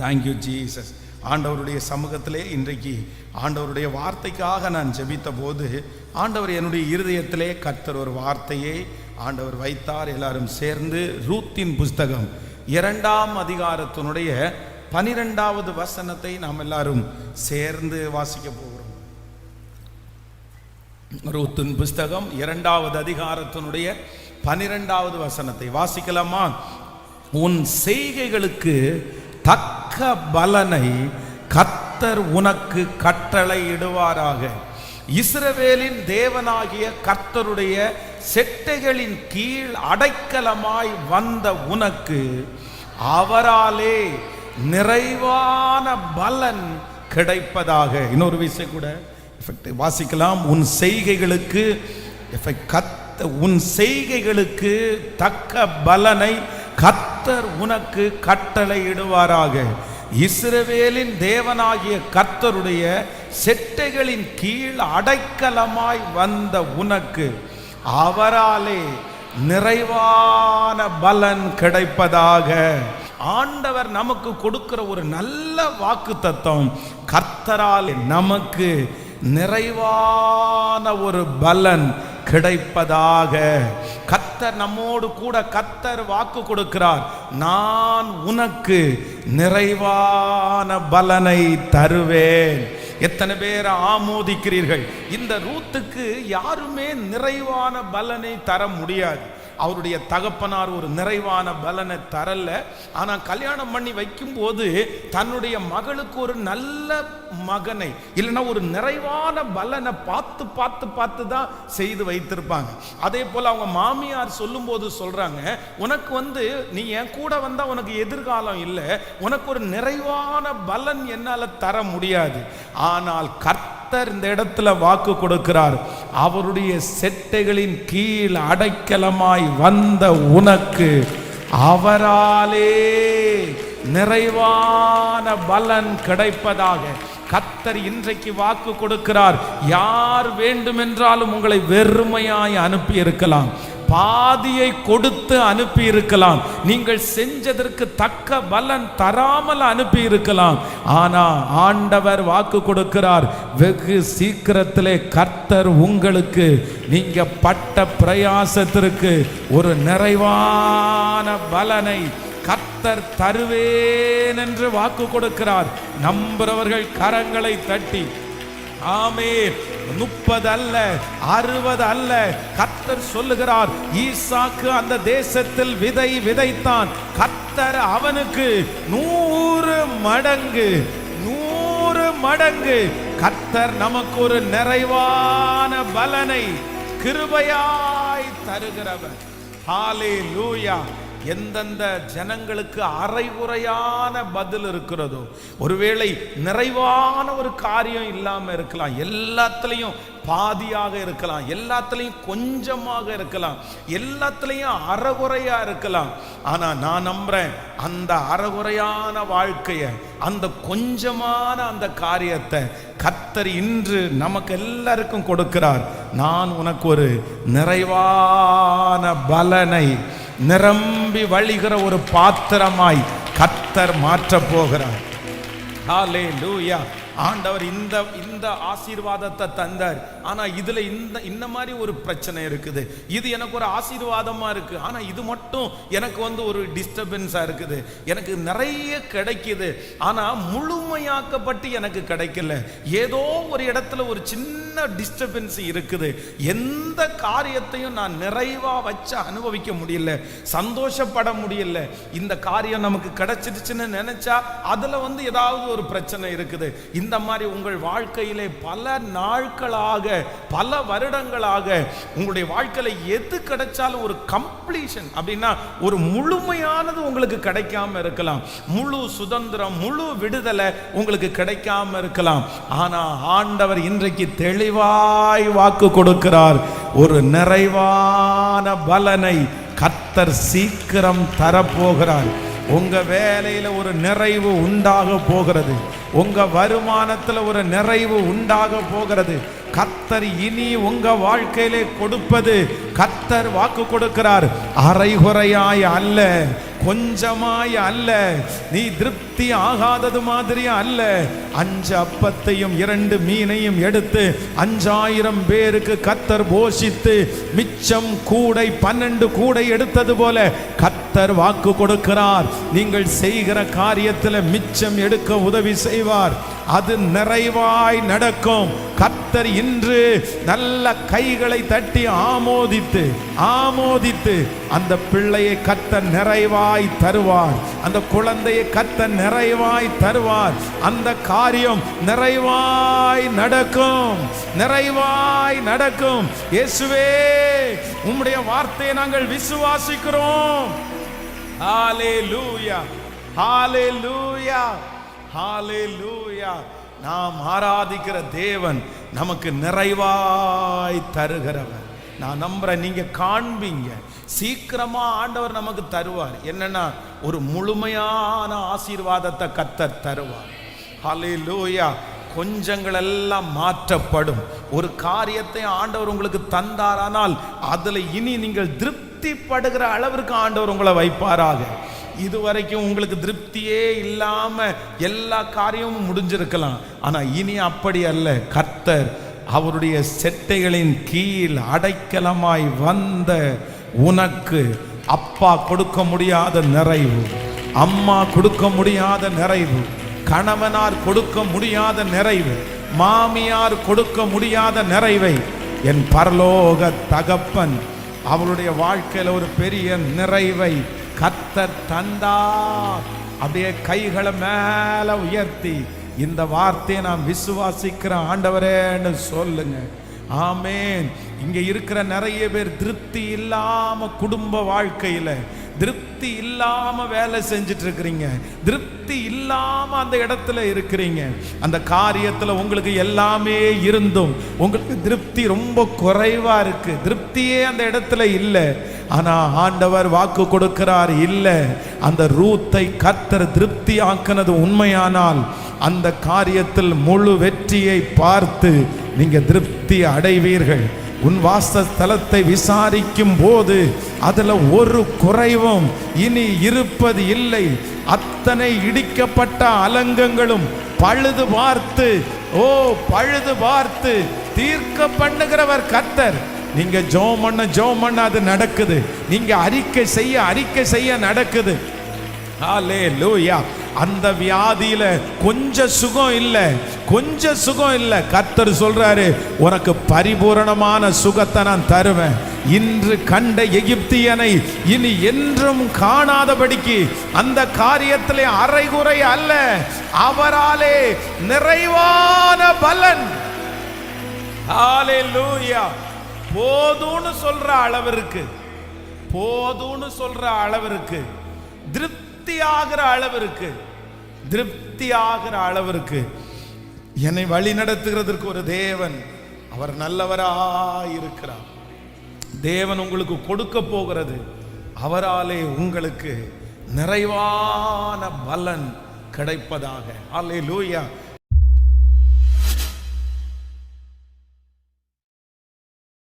Thank you Jesus ஆண்டவருடைய சமூகத்திலே இன்றைக்கு ஆண்டவருடைய வார்த்தைக்காக நான் ஜெபித்த போது ஆண்டவர் என்னுடைய இருதயத்திலே கர்த்தர் ஒரு வார்த்தையை ஆண்டவர் வைத்தார். எல்லாரும் சேர்ந்து ரூத்தின் புஸ்தகம் இரண்டாம் அதிகாரத்தினுடைய பனிரெண்டாவது வசனத்தை நாம் எல்லாரும் சேர்ந்து வாசிக்க போகிறோம். ரூத்தின் புஸ்தகம் இரண்டாவது அதிகாரத்தினுடைய பனிரெண்டாவது வசனத்தை வாசிக்கலாமா? உன் செய்கைகளுக்கு தக்க பலனை கத்தர் உனக்கு கட்டளை இடுவாராக இஸ்ரவேலின் தேவனாகிய கர்த்தருடைய செட்டைகளின் கீழ் அடைக்கலமாய் வந்த உனக்கு அவராலே நிறைவான பலன் கிடைப்பதாக. இன்னொரு விஷயம் கூட effect வாசிக்கலாம் உன் செய்கைகளுக்கு எஃபெக்ட் கத்த உன் செய்கைகளுக்கு தக்க பலனை கத்தர் உனக்கு கட்டளை இடுவாராக. இஸ்ரவேலின் தேவனாகிய கர்த்தருடைய செட்டைகளின் கீழ் அடைக்கலமாய் வந்த உனக்கு அவராலே நிறைவான பலன் கிடைப்பதாக. ஆண்டவர் நமக்கு கொடுக்கிற ஒரு நல்ல வாக்கு தத்துவம் கர்த்தரால் நமக்கு நிறைவான ஒரு பலன் கிடைப்பதாக. கத்தர் நம்மோடு கூட கத்தர் வாக்கு கொடுக்கிறார். நான் உனக்கு நிறைவான பலனை தருவேன். எத்தனை பேர் ஆமோதிக்கிறீர்கள்? இந்த ரூத்துக்கு யாருமே நிறைவான பலனை தர முடியாது. அவருடைய தகப்பனார் ஒரு நிறைவான பலனை தரல. ஆனால் கல்யாணம் பண்ணி வைக்கும்போது தன்னுடைய மகளுக்கு ஒரு நல்ல மகனை இல்லைன்னா ஒரு நிறைவான பலனை பார்த்து பார்த்து பார்த்து தான் செய்து வைத்திருப்பாங்க. அதே போல் அவங்க மாமியார் சொல்லும்போது சொல்கிறாங்க உனக்கு வந்து நீ என் கூட வந்தால் உனக்கு எதிர்காலம் இல்லை. உனக்கு ஒரு நிறைவான பலன் என்னால் தர முடியாது. ஆனால் கர்த்தர் இந்த இடத்துல வாக்கு கொடுக்கிறார். அவருடைய செட்டைகளின் கீழ் அடைக்கலமாய் வந்த உனக்கு அவராலே நிறைவான பலன் கிடைப்பதாக கத்தர் இன்றைக்கு வாக்கு கொடுக்கிறார். யார் வேண்டுமென்றாலும் உங்களை வெறுமையாய் அனுப்பி இருக்கலாம் பாதியை கொடுத்து அனுப்பி இருக்கலாம் நீங்கள் செஞ்சதற்கு தக்க பலன் தராமல் அனுப்பி இருக்கலாம் ஆனா ஆண்டவர் வாக்கு கொடுக்கிறார். வெகு சீக்கிரத்திலே கர்த்தர் உங்களுக்கு நீங்க பட்ட பிரயாசத்திற்கு ஒரு நிறைவான பலனை கர்த்தர் தருவேன் என்று வாக்கு கொடுக்கிறார். நம்புறவர்கள் கரங்களை தட்டி ஆமே முப்பது அல்ல அறுபது அல்ல கர்த்தர் சொல்லுகிறார் ஈசாக்கு அந்த தேசத்தில் விதை விதைத்தான். கர்த்தர் அவனுக்கு நூறு மடங்கு நூறு மடங்கு. கர்த்தர் நமக்கு ஒரு நிறைவான பலனை கிருபையாய் தருகிறவர். ஹாலே லூயா எந்தெந்த ஜனங்களுக்கு அரைகுறையான பதில் இருக்கிறதோ ஒருவேளை நிறைவான ஒரு காரியம் இல்லாமல் இருக்கலாம் எல்லாத்துலேயும் பாதியாக இருக்கலாம் எல்லாத்துலேயும் கொஞ்சமாக இருக்கலாம் எல்லாத்துலேயும் அறகுறையாக இருக்கலாம். ஆனால் நான் நம்புறேன் அந்த அறகுறையான வாழ்க்கையை அந்த கொஞ்சமான அந்த காரியத்தை கத்தர் இன்று நமக்கு எல்லாருக்கும் கொடுக்கிறார். நான் உனக்கு ஒரு நிறைவான பலனை நிரம்பி வழிகிற ஒரு பாத்திரமாய் கத்தர் மாற்றப் போகிறார். ஹாலே லூயா ஆண்டவர் இந்த இந்த ஆசீர்வாதத்தை தந்தார். ஆனா இதுல இந்த இந்த மாதிரி ஒரு பிரச்சனை இருக்குது. இது எனக்கு ஒரு ஆசீர்வாதமா இருக்கு. ஆனா இது மட்டும் எனக்கு வந்து ஒரு டிஸ்டர்பன்ஸா இருக்குது. எனக்கு நிறைய கிடைக்குது. ஆனா முழுமையாக்கப்பட்டு எனக்கு கிடைக்கல. ஏதோ ஒரு இடத்துல ஒரு சின்ன டிஸ்டர்பன்ஸ் இருக்குது? எந்த காரியத்தையும் நான் நிறைவா வச்சு அனுபவிக்க முடியல சந்தோஷப்பட முடியல. இந்த காரியம் நமக்கு கிடைச்சிடுச்சுன்னு நினைச்சா அதுல வந்து ஏதாவது ஒரு பிரச்சனை இருக்குது. இந்த மாதிரி உங்கள் வாழ்க்கையிலே பல நாட்களாக பல வருடங்களாக உங்களுடைய வாழ்க்கையில எது கிடைச்சாலும் ஒரு கம்ப்ளீஷன் அப்படின்னா ஒரு முழுமையானது உங்களுக்கு கிடைக்காம இருக்கலாம். முழு சுதந்திரம் முழு விடுதலை உங்களுக்கு கிடைக்காம இருக்கலாம். ஆனா ஆண்டவர் இன்றைக்கு நிறைவாய் வாக்கு கொடுக்கிறார். ஒரு நிறைவான பலனை கத்தர் சீக்கிரம் தரப்போகிறார். உங்க வேலையில ஒரு நிறைவு உண்டாக போகிறது. உங்க வருமானத்துல ஒரு நிறைவு உண்டாக போகிறது. கத்தர் இனி உங்க வாழ்க்கையிலே கொடுப்பது கத்தர் வாக்கு கொடுக்கிறார். அரைகுறையாய் அல்ல. கொஞ்சமாய் அல்ல. நீ திருப்தி ஆகாதது மாதிரி அல்ல. அஞ்சு அப்பத்தையும் இரண்டு மீனையும் எடுத்து அஞ்சாயிரம் பேருக்கு கத்தர் போஷித்து மிச்சம் கூடை பன்னெண்டு கூடை எடுத்தது போல கத்தர் வாக்கு கொடுக்கிறார். நீங்கள் செய்கிற காரியத்தில் மிச்சம் எடுக்க உதவி செய்வார். அது நிறைவாய் நடக்கும். கத்தர் இன்று நல்ல கைகளை தட்டி ஆமோதித்து ஆமோதித்து அந்த பிள்ளையை கத்த நிறைவாய் தருவார். அந்த குழந்தையை கத்த நிறைவாய் தருவார். அந்த காரியம் நிறைவாய் நடக்கும். நிறைவாய் நடக்கும். இயேசுவே உம்முடைய வார்த்தையை நாங்கள் விசுவாசிக்கிறோம். ஹalleluya ஹalleluya லூயா நாம் ஆராதிக்கிற தேவன் நமக்கு நிறைவாய் தருகிறவர். நான் நம்புறேன் நீங்க காண்பீங்க. சீக்கிரமா ஆண்டவர் நமக்கு தருவார். என்னன்னா ஒரு முழுமையான ஆசீர்வாதத்தை கத்தர் தருவார். ஹalleluya கொஞ்சங்கள் எல்லாம் மாற்றப்படும். ஒரு காரியத்தை ஆண்டவர் உங்களுக்கு தந்தாரானால் அதில் இனி நீங்கள் திருப்தி திருப்திப்படுகிற அளவிற்கு ஆண்டவர் உங்களை வைப்பாராக. இதுவரைக்கும் உங்களுக்கு திருப்தியே இல்லாம எல்லா காரியமும் முடிஞ்சிருக்கலாம். ஆனா இனி அப்படி அல்ல. கர்த்தர் அவருடைய செட்டைகளின் கீழ் அடைக்கலமாய் வந்த உனக்கு அப்பா கொடுக்க முடியாத நிறைவு அம்மா கொடுக்க முடியாத நிறைவு கணவனார் கொடுக்க முடியாத நிறைவு மாமியார் கொடுக்க முடியாத நிறைவை என் பரலோக தகப்பன் அவளுடைய வாழ்க்கையில் ஒரு பெரிய நிறைவை கத்தர் தந்தார். அப்படியே கைகளை மேல உயர்த்தி இந்த வார்த்தையை நான் விசுவாசிக்கிற ஆண்டவரேன்னு சொல்லுங்க. ஆமேன். இங்க இருக்கிற நிறைய பேர் திருப்தி இல்லாம குடும்ப வாழ்க்கையில திருப்தி இல்லாம வேலை செஞ்சுட்டு இருக்கிறீங்க திருப்தி இல்லாம அந்த இடத்துல இருக்கிறீங்க. அந்த காரியத்துல உங்களுக்கு எல்லாமே இருந்தும் உங்களுக்கு திருப்தி ரொம்ப குறைவா இருக்கு. திருப்தியே அந்த இடத்துல இல்லை. ஆனா ஆண்டவர் வாக்கு கொடுக்கிறார் இல்லை. அந்த ரூத்தை கத்தர் திருப்தி ஆக்கினது உண்மையானால் அந்த காரியத்தில் முழு வெற்றியை பார்த்து நீங்க திருப்தி அடைவீர்கள். உன் வாசஸ்தலத்தை விசாரிக்கும் போது அதில் ஒரு குறைவும் இனி இருப்பது இல்லை. அத்தனை இடிக்கப்பட்ட அலங்கங்களும் பழுது பார்த்து ஓ பழுது பார்த்து தீர்க்க பண்ணுகிறவர் கத்தர் நீங்க ஜோம் பண்ண ஜோம் பண்ண அது நடக்குது. நீங்க அறிக்கை செய்ய அறிக்கை செய்ய நடக்குது. ஹalleluya. அந்த வியாதியில கொஞ்சம் சுகம் இல்லை கொஞ்சம் சுகம் இல்லை. கர்த்தர் சொல்றாரு உனக்கு பரிபூரணமான சுகத்தை நான் தருவேன். இன்று கண்ட எகிப்தியனை இனி என்றும் காணாதபடிக்கு அந்த காரியத்திலே அரைகுறை அல்ல. அவராலே நிறைவான பலன். போதும்னு சொல்ற அளவிற்கு போதும்னு சொல்ற அளவிற்கு திருப்தி ஆகிற அளவிற்கு திருப்தி ஆகிற அளவிற்கு என்னை வழி நடத்துகிறதற்கு ஒரு தேவன் அவர் நல்லவராயிருக்கிறார். தேவன் உங்களுக்கு கொடுக்க போகிறது. அவராலே உங்களுக்கு நிறைவான பலன் கிடைப்பதாக. அல்லேலூயா